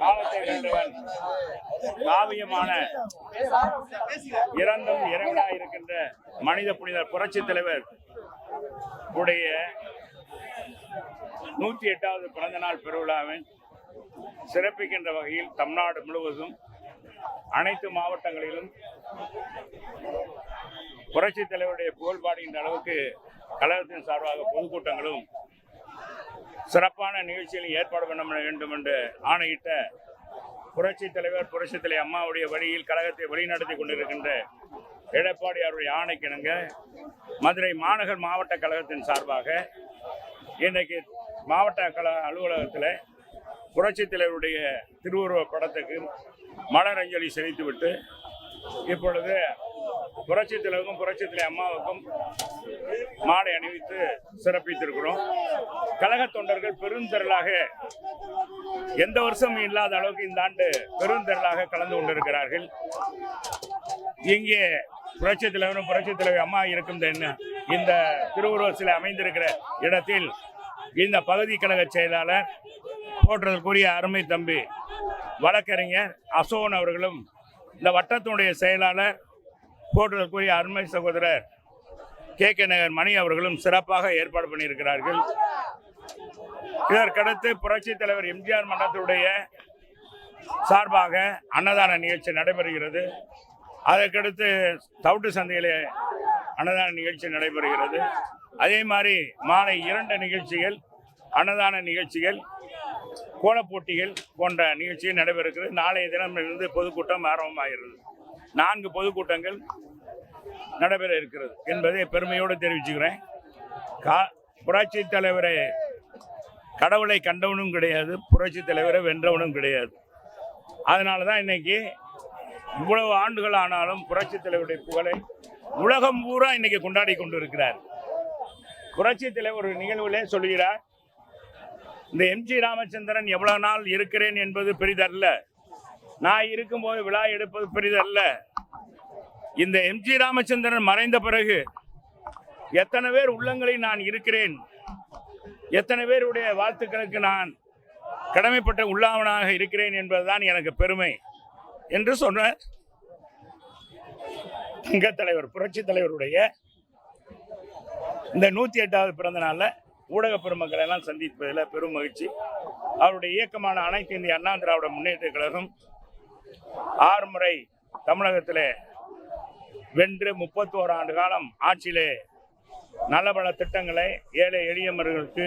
காலத்தை வென்றவன் காவியமான இறந்தும் இறங்கா இருக்கின்ற மனித புனிதர் புரட்சி தலைவர் உடைய நூற்றி எட்டாவது பிறந்த நாள் பெருவிழாவை சிறப்பிக்கின்ற வகையில் தமிழ்நாடு முழுவதும் அனைத்து மாவட்டங்களிலும் புரட்சி தலைவருடைய புகழ் பாடுகின்ற அளவுக்கு கழகத்தின் சார்பாக பொதுக்கூட்டங்களும் சிறப்பான நிகழ்ச்சிகளும் ஏற்பாடு பண்ண வேண்டும் என்று ஆணையிட்ட புரட்சி தலைவர் புரட்சி தலைவர் அம்மாவுடைய வழியில் கழகத்தை வழிநடத்தி கொண்டிருக்கின்ற எடப்பாடி அவருடைய ஆணைக்கிணங்க மதுரை மாநகர் மாவட்ட கழகத்தின் சார்பாக இன்றைக்கு மாவட்ட கல அலுவலகத்தில் புரட்சித் தலைவருடைய திருவுருவ படத்துக்கு மலர் அஞ்சலி செலுத்திவிட்டு இப்பொழுது புரட்சி தலைவருக்கும் புரட்சி தலை அம்மாவுக்கும் மாலை அணிவித்து சிறப்பித்திருக்கிறோம். கழக தொண்டர்கள் பெருந்திரளாக எந்த வருஷமும் இல்லாத அளவுக்கு இந்த ஆண்டு பெருந்திரளாக கலந்து கொண்டிருக்கிறார்கள். இங்கே புரட்சி தலைவரும் புரட்சி தலைவர் அம்மா இருக்கும் இந்த இந்த திருவுருவ சிலை அமைந்திருக்கிற இடத்தில் இந்த பகுதி கழக செயலாளர் போற்றதற்குரிய அருமை தம்பி வழக்கறிஞர் அசோகன் அவர்களும் இந்த வட்டத்தினுடைய செயலாளர் போற்றுதற்குரிய அருமை சகோதரர் கே கே நகர் மணி அவர்களும் சிறப்பாக ஏற்பாடு பண்ணியிருக்கிறார்கள். இதற்கடுத்து புரட்சித் தலைவர் எம்ஜிஆர் மன்றத்துடைய சார்பாக அன்னதான நிகழ்ச்சி நடைபெறுகிறது. அதற்கடுத்து தவிட்டு சந்தையிலே அன்னதான நிகழ்ச்சி நடைபெறுகிறது. அதே மாதிரி மாலை இரண்டு நிகழ்ச்சிகள் அன்னதான நிகழ்ச்சிகள் கோலப்போட்டிகள் போன்ற நிகழ்ச்சிகள் நடைபெறுகிறது. நாளைய தினமிலிருந்து பொதுக்கூட்டம் ஆரம்பமாகிறது. நான்கு பொதுக்கூட்டங்கள் நடைபெற இருக்கிறது என்பதை பெருமையோடு தெரிவிச்சுக்கிறேன். கா புரட்சி தலைவரை கடவுளை கண்டவனும் கிடையாது புரட்சி தலைவரை வென்றவனும் கிடையாது. அதனால தான் இன்னைக்கு இவ்வளவு ஆண்டுகள் ஆனாலும் புரட்சி தலைவருடைய புகழை உலகம் பூரா இன்னைக்கு கொண்டாடி கொண்டு இருக்கிறார் புரட்சி தலைவர் நிகழ்வுலே நிகழ்விலே சொல்கிறார் இந்த எம்ஜி ராமச்சந்திரன் எவ்வளவு நாள் இருக்கிறேன் என்பது பெரிதல்ல. நான் இருக்கும்போது விழா எடுப்பது பெரிதல்ல. இந்த எம்ஜி ராமச்சந்திரன் மறைந்த பிறகு எத்தனை பேர் உள்ளங்களில் நான் இருக்கிறேன் எத்தனை பேருடைய வாழ்த்துக்களுக்கு நான் கடமைப்பட்ட உள்ளாவனாக இருக்கிறேன் என்பதுதான் எனக்கு பெருமை என்று சொன்ன தங்க தலைவர் புரட்சி தலைவருடைய இந்த நூற்றி எட்டாவது பிறந்த நாளில் ஊடக பெருமக்களை எல்லாம் சந்திப்பதில் பெரும் மகிழ்ச்சி. அவருடைய இயக்கமான அனைத்து இந்திய அண்ணா திராவிட முன்னேற்ற கழகம் ஆறு முறை தமிழகத்திலே வென்று முப்பத்தோரு ஆண்டு காலம் ஆட்சியிலே நல்ல பல திட்டங்களை ஏழை எளியவர்களுக்கு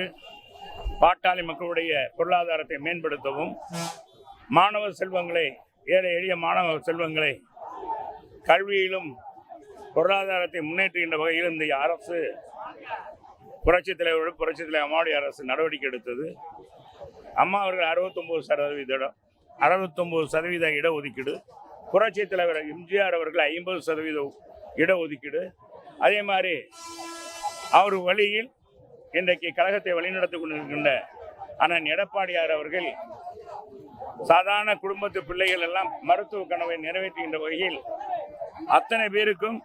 பாட்டாளி மக்களுடைய பொருளாதாரத்தை மேம்படுத்தவும் மாணவ செல்வங்களை ஏழை எளிய மாணவ செல்வங்களை கல்வியிலும் பொருளாதாரத்தை முன்னேற்றுகின்ற வகையில் இந்த அரசு புரட்சித் தலைவரோடு புரட்சித் தலைவர் அம்மாவுடைய அரசு நடவடிக்கை எடுத்தது. அம்மா அவர்கள் அறுபத்தொம்போது சதவீத இடம் அறுபத்தொம்போது சதவீத இடஒதுக்கீடு. புரட்சித் தலைவர் எம்ஜிஆர் அவர்கள் ஐம்பது சதவீத இடஒதுக்கீடு. அதே மாதிரி அவர் வழியில் இன்றைக்கு கழகத்தை வழிநடத்தி கொண்டிருக்கின்ற அண்ணன் எடப்பாடியார் அவர்கள் சாதாரண குடும்பத்து பிள்ளைகள் எல்லாம் மருத்துவ கனவை நிறைவேற்றுகின்ற வகையில் அத்தனை பேருக்கும்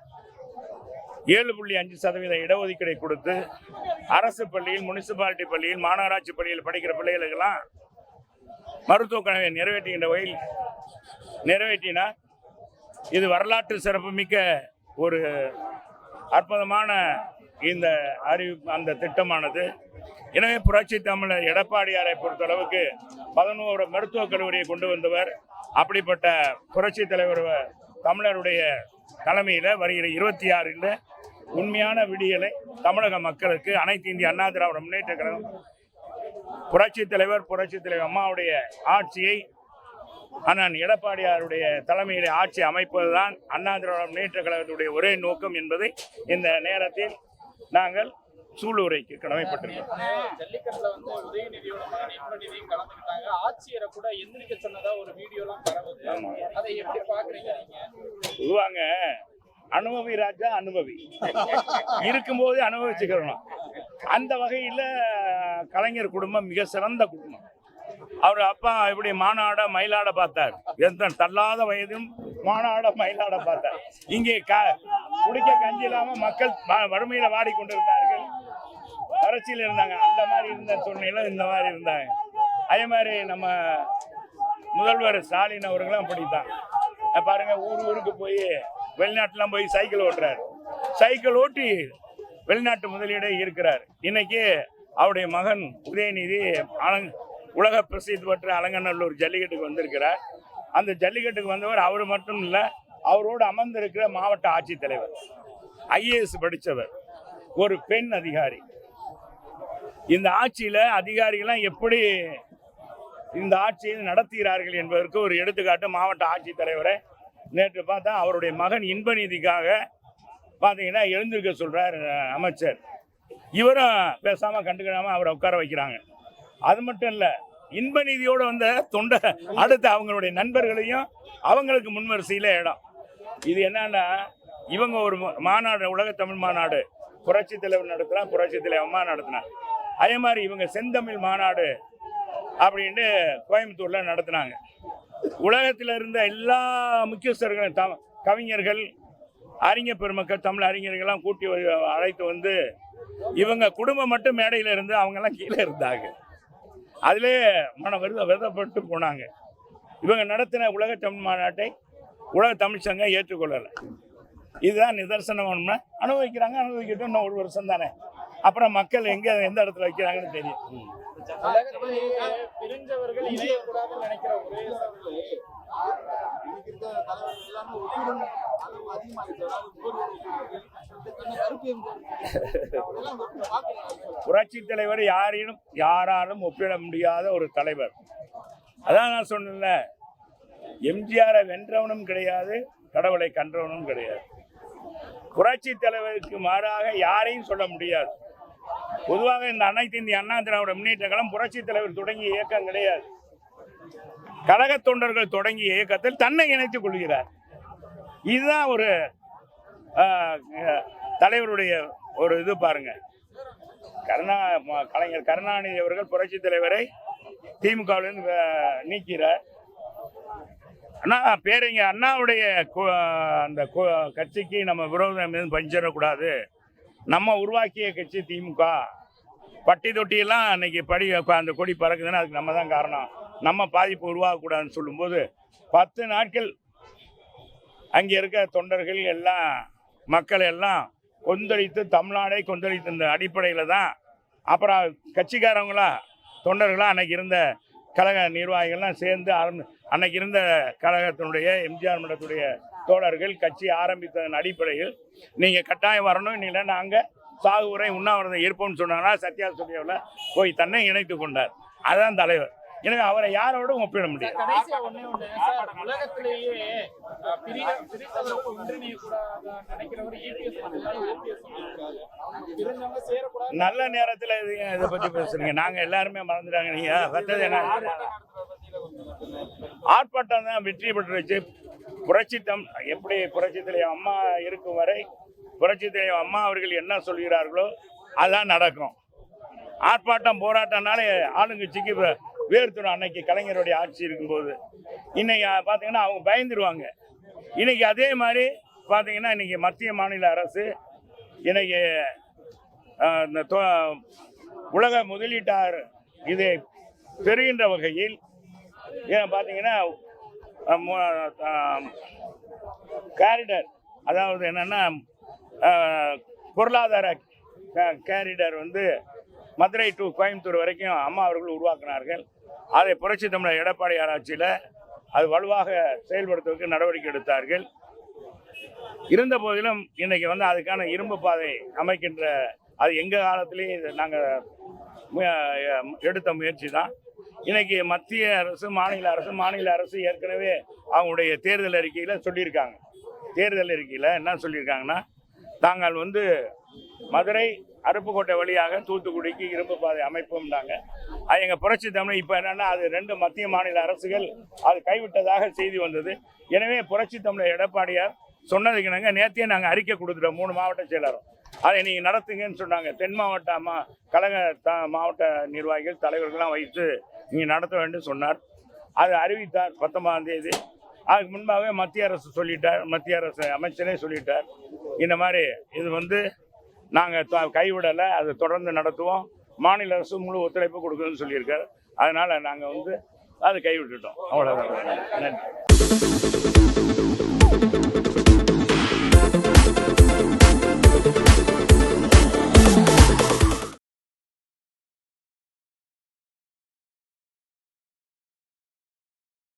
ஏழு புள்ளி அஞ்சு சதவீத இடஒதுக்கீடை கொடுத்து அரசு பள்ளியில் முனிசிபாலிட்டி பள்ளியில் மாநகராட்சி பள்ளியில் படிக்கிற பிள்ளைகளுக்கெல்லாம் மருத்துவ கனவை நிறைவேற்றுகின்ற வகையில் நிறைவேற்றினார் இது வரலாற்று சிறப்புமிக்க ஒரு அற்புதமான இந்த அறிவி அந்த திட்டமானது. எனவே புரட்சி தமிழர் எடப்பாடியாரை பொறுத்தளவுக்கு பதினோரு மருத்துவக் கல்லூரியை கொண்டு வந்தவர். அப்படிப்பட்ட புரட்சி தலைவர் தமிழருடைய தலைமையில் வருகிற இருபத்தி ஆறில் உண்மையான விடியலை தமிழக மக்களுக்கு அனைத்து இந்திய அண்ணா திராவிட முன்னேற்ற கழகம் புரட்சி தலைவர் புரட்சி தலைவர் அம்மாவுடைய ஆட்சியை அண்ணன் எடப்பாடியாருடைய தலைமையிலே ஆட்சி அமைப்பதுதான் அண்ணா திராவிட முன்னேற்ற கழகத்துடைய ஒரே நோக்கம் என்பதை இந்த நேரத்தில் நாங்கள் சூளுரைக்கு கடமைப்பட்டிருக்கிறோம் ஜல்லிக்கட்டுல வந்து உதயநிதியோட மகன் இன்பநிதியும் கலந்துக்கிட்டாங்க. ஆட்சியரை கூட எந்திரிக்க சொன்னதா ஒரு வீடியோலாம் பரவுது. அதை எப்படி பாக்குறீங்க பொதுவாங்க அனுபவி ராஜா அனுபவி. இருக்கும்போது அனுபவிச்சுக்கிறணும் அந்த வகையில் கலைஞர் குடும்பம் மிக சிறந்த குடும்பம். அவர் அப்பா எப்படி மானாட மயிலாட பார்த்தார். எந்த தள்ளாத வயதும் மானாட மயிலாட பார்த்தார். இங்கே க குடிக்க கஞ்சி இல்லாம மக்கள் வறுமையில வாடிக்கொண்டிருந்தார்கள். வறட்சியில் இருந்தாங்க. அந்த மாதிரி இருந்த சூழ்நிலை இந்த மாதிரி இருந்தாங்க. அதே மாதிரி நம்ம முதல்வர் ஸ்டாலின் அவர்களும் அப்படித்தான். பாருங்க ஊர் ஊருக்கு போய் வெளிநாட்டுலாம் போய் சைக்கிள் ஓட்டுறாரு. சைக்கிள் ஓட்டி வெளிநாட்டு முதலீடே இருக்கிறார் இன்னைக்கு அவருடைய மகன் உதயநிதி அலங் உலக பிரசித்தி பெற்ற அலங்கநல்லூர் ஜல்லிக்கட்டுக்கு வந்திருக்கிறார். அந்த ஜல்லிக்கட்டுக்கு வந்தவர் அவர் மட்டும் இல்லை அவரோடு அமர்ந்திருக்கிற மாவட்ட ஆட்சித்தலைவர் ஐஏஎஸ் படித்தவர் ஒரு பெண் அதிகாரி. இந்த ஆட்சியில் அதிகாரிகள்லாம் எப்படி இந்த ஆட்சியை நடத்துகிறார்கள் என்பதற்கு ஒரு எடுத்துக்காட்டு மாவட்ட ஆட்சித்தலைவரை நேற்று பார்த்தா அவருடைய மகன் இன்ப நீதிக்காக பார்த்தீங்கன்னா எழுந்திருக்க சொல்கிறார் அமைச்சர். இவரும் பேசாமல் கண்டுக்கிடாமல் அவரை உட்கார வைக்கிறாங்க. அது மட்டும் இல்லை இன்ப நீதியோட வந்த தொண்டை அடுத்து அவங்களுடைய நண்பர்களையும் அவங்களுக்கு முன்வரிசையில் இடம். இது என்னன்னா இவங்க ஒரு மாநாடு உலக தமிழ் மாநாடு. புரட்சி தலைவர் நடத்தினா புரட்சி தலைவர் அம்மா நடத்தினா அதே மாதிரி இவங்க செந்தமிழ் மாநாடு அப்படின்ட்டு கோயம்புத்தூரில் நடத்தினாங்க. உலகத்தில் இருந்த எல்லா முக்கியஸ்தர்களும் த கவிஞர்கள் அறிஞர் பெருமக்கள் தமிழ் அறிஞர்கள்லாம் கூட்டி அழைத்து வந்து இவங்க குடும்பம் மட்டும் மேடையில் இருந்து அவங்கெல்லாம் கீழே இருந்தாங்க. அதிலே மன விருத விரதப்பட்டு போனாங்க. இவங்க நடத்தின உலக தமிழ் மாநாட்டை உலக தமிழ் சங்கம் ஏற்றுக்கொள்ளலை. இதுதான் நிதர்சனம் அனுபவிக்கிறாங்க அனுபவிக்கிட்டோம் இன்னும் ஒரு வருஷம் தானே. அப்புறம் மக்கள் எங்க எந்த இடத்துல வைக்கிறாங்கன்னு தெரியும். புரட்சி தலைவர் யாரையும் யாராலும் ஒப்பிட முடியாத ஒரு தலைவர். அதான் நான் சொன்னேன்ல எம்ஜிஆரை வென்றவனும் கிடையாது கடவுளை கன்றவனும் கிடையாது. புரட்சி தலைவருக்கு மாறாக யாரையும் சொல்ல முடியாது. பொதுவாக இந்த அனைத்து இந்திய அண்ணா திராவிட முன்னேற்ற கழகம் புரட்சி தலைவர் தொடங்கிய இயக்கம் கிடையாது. கழக தொண்டர்கள் தொடங்கிய இயக்கத்தில் தன்னை இணைத்துக் கொள்கிறார். இதுதான் ஒரு தலைவருடைய ஒரு இது பாருங்க. கருணா கலைஞர் கருணாநிதி அவர்கள் புரட்சி தலைவரை திமுகவிலிருந்து நீக்கிறார். அண்ணா பேரங்க அண்ணாவுடைய அந்த கட்சிக்கு நம்ம விரோதம் எதுவும் பஞ்சிடக்கூடாது நம்ம உருவாக்கிய கட்சி திமுக. பட்டி தொட்டியெல்லாம் அன்னைக்கு படி அந்த கொடி பறக்குதுன்னா அதுக்கு நம்ம தான் காரணம். நம்ம பாதிப்பு உருவாகக்கூடாதுன்னு சொல்லும்போது பத்து நாட்கள் அங்கே இருக்க தொண்டர்கள் எல்லாம் மக்கள் எல்லாம் கொந்தளித்து தமிழ்நாடே கொந்தளித்து இந்த அடிப்படையில் தான் அப்புறம் கட்சிக்காரங்களா தொண்டர்களாக அன்னைக்கு இருந்த கழக நிர்வாகிகள்லாம் சேர்ந்து ஆரம்பி அன்னைக்கு இருந்த கழகத்தினுடைய எம்ஜிஆர் மன்றத்துடைய தோழர்கள் கட்சி ஆரம்பித்ததன் அடிப்படையில் நீங்கள் கட்டாயம் வரணும். இல்லை நாங்கள் சாகுவரை உண்ணாவிரதம் இருப்போம்னு சொன்னாங்கன்னா சத்யா ஸ்டுடியோவில் போய் தன்னை இணைத்து கொண்டார். அதுதான் தலைவர். எனவே அவரை யாரோடும் ஒப்பிட சேரக்கூடாது. நல்ல நேரத்தில் இது பற்றி பேசுறீங்க. நாங்கள் எல்லாருமே மறந்துட்டாங்க. என்ன? ஆர்ப்பாட்டம் தான் வெற்றி பெற்றுச்சு. புரட்சித்தம் எப்படி புரட்சி தலைவர் அம்மா இருக்கும் வரை புரட்சி தலைவர் அம்மா அவர்கள் என்ன சொல்கிறார்களோ அதான் நடக்கும். ஆர்ப்பாட்டம் போராட்டம்னாலே ஆளுங்கட்சிக்கு வேர்த்துடும் அன்னைக்கு கலைஞருடைய ஆட்சி இருக்கும்போது. இன்னைக்கு பார்த்தீங்கன்னா அவங்க பயந்துருவாங்க. இன்னைக்கு அதே மாதிரி பார்த்தீங்கன்னா இன்னைக்கு மத்திய மாநில அரசு இன்னைக்கு இந்த தொ- உலக முதலீட்டார் இதை பெறுகின்ற வகையில் ஏன் பார்த்தீங்கன்னா கேரிடர் அதாவது என்னென்னா பொருளாதார கேரிடர் வந்து மதுரை டு கோயம்புத்தூர் வரைக்கும் அம்மா அவர்கள் உருவாக்கினார்கள். அதை புரட்சி தமிழர் எடப்பாடியார் ஆட்சியில் அது வலுவாக செயல்படுத்துவதற்கு நடவடிக்கை எடுத்தார்கள். இருந்த போதிலும் இன்றைக்கி வந்து அதுக்கான இரும்பு பாதை அமைக்கின்ற அது எங்கள் காலத்திலேயே நாங்கள் எடுத்த முயற்சி தான். இன்னைக்கு மத்திய அரசு மாநில அரசு மாநில அரசு ஏற்கனவே அவங்களுடைய தேர்தல் அறிக்கையில் சொல்லியிருக்காங்க. தேர்தல் அறிக்கையில் என்ன சொல்லியிருக்காங்கன்னா தாங்கள் வந்து மதுரை அருப்புக்கோட்டை வழியாக தூத்துக்குடிக்கு இரும்பு பாதை அமைப்போம்னாங்க. அது எங்கள் புரட்சி தமிழ் இப்போ என்னென்னா அது ரெண்டு மத்திய மாநில அரசுகள் அது கைவிட்டதாக செய்தி வந்தது. எனவே புரட்சி தமிழர் எடப்பாடியார் சொன்னதுக்கு நாங்கள் நேற்றே நாங்கள் அறிக்கை கொடுத்துட்டோம் மூணு மாவட்ட செயலரும் அதை நீங்கள் நடத்துங்கன்னு சொன்னாங்க. தென் மாவட்ட மா கழக த மாவட்ட நிர்வாகிகள் தலைவர்கள்லாம் வைத்து நீங்கள் நடத்த வேண்டும் சொன்னார். அது அறிவித்தார் பத்தொன்பதாம் தேதி. அதுக்கு முன்பாகவே மத்திய அரசு சொல்லிட்டார். மத்திய அரசு அமைச்சரே சொல்லிட்டார். இந்த மாதிரி இது வந்து நாங்கள் கைவிடலை. அதை தொடர்ந்து நடத்துவோம். மாநில அரசு முழு ஒத்துழைப்பு கொடுக்குதுன்னு சொல்லியிருக்காரு. அதனால் நாங்கள் வந்து அதை கைவிட்டுட்டோம். அவ்வளோதான் நன்றி.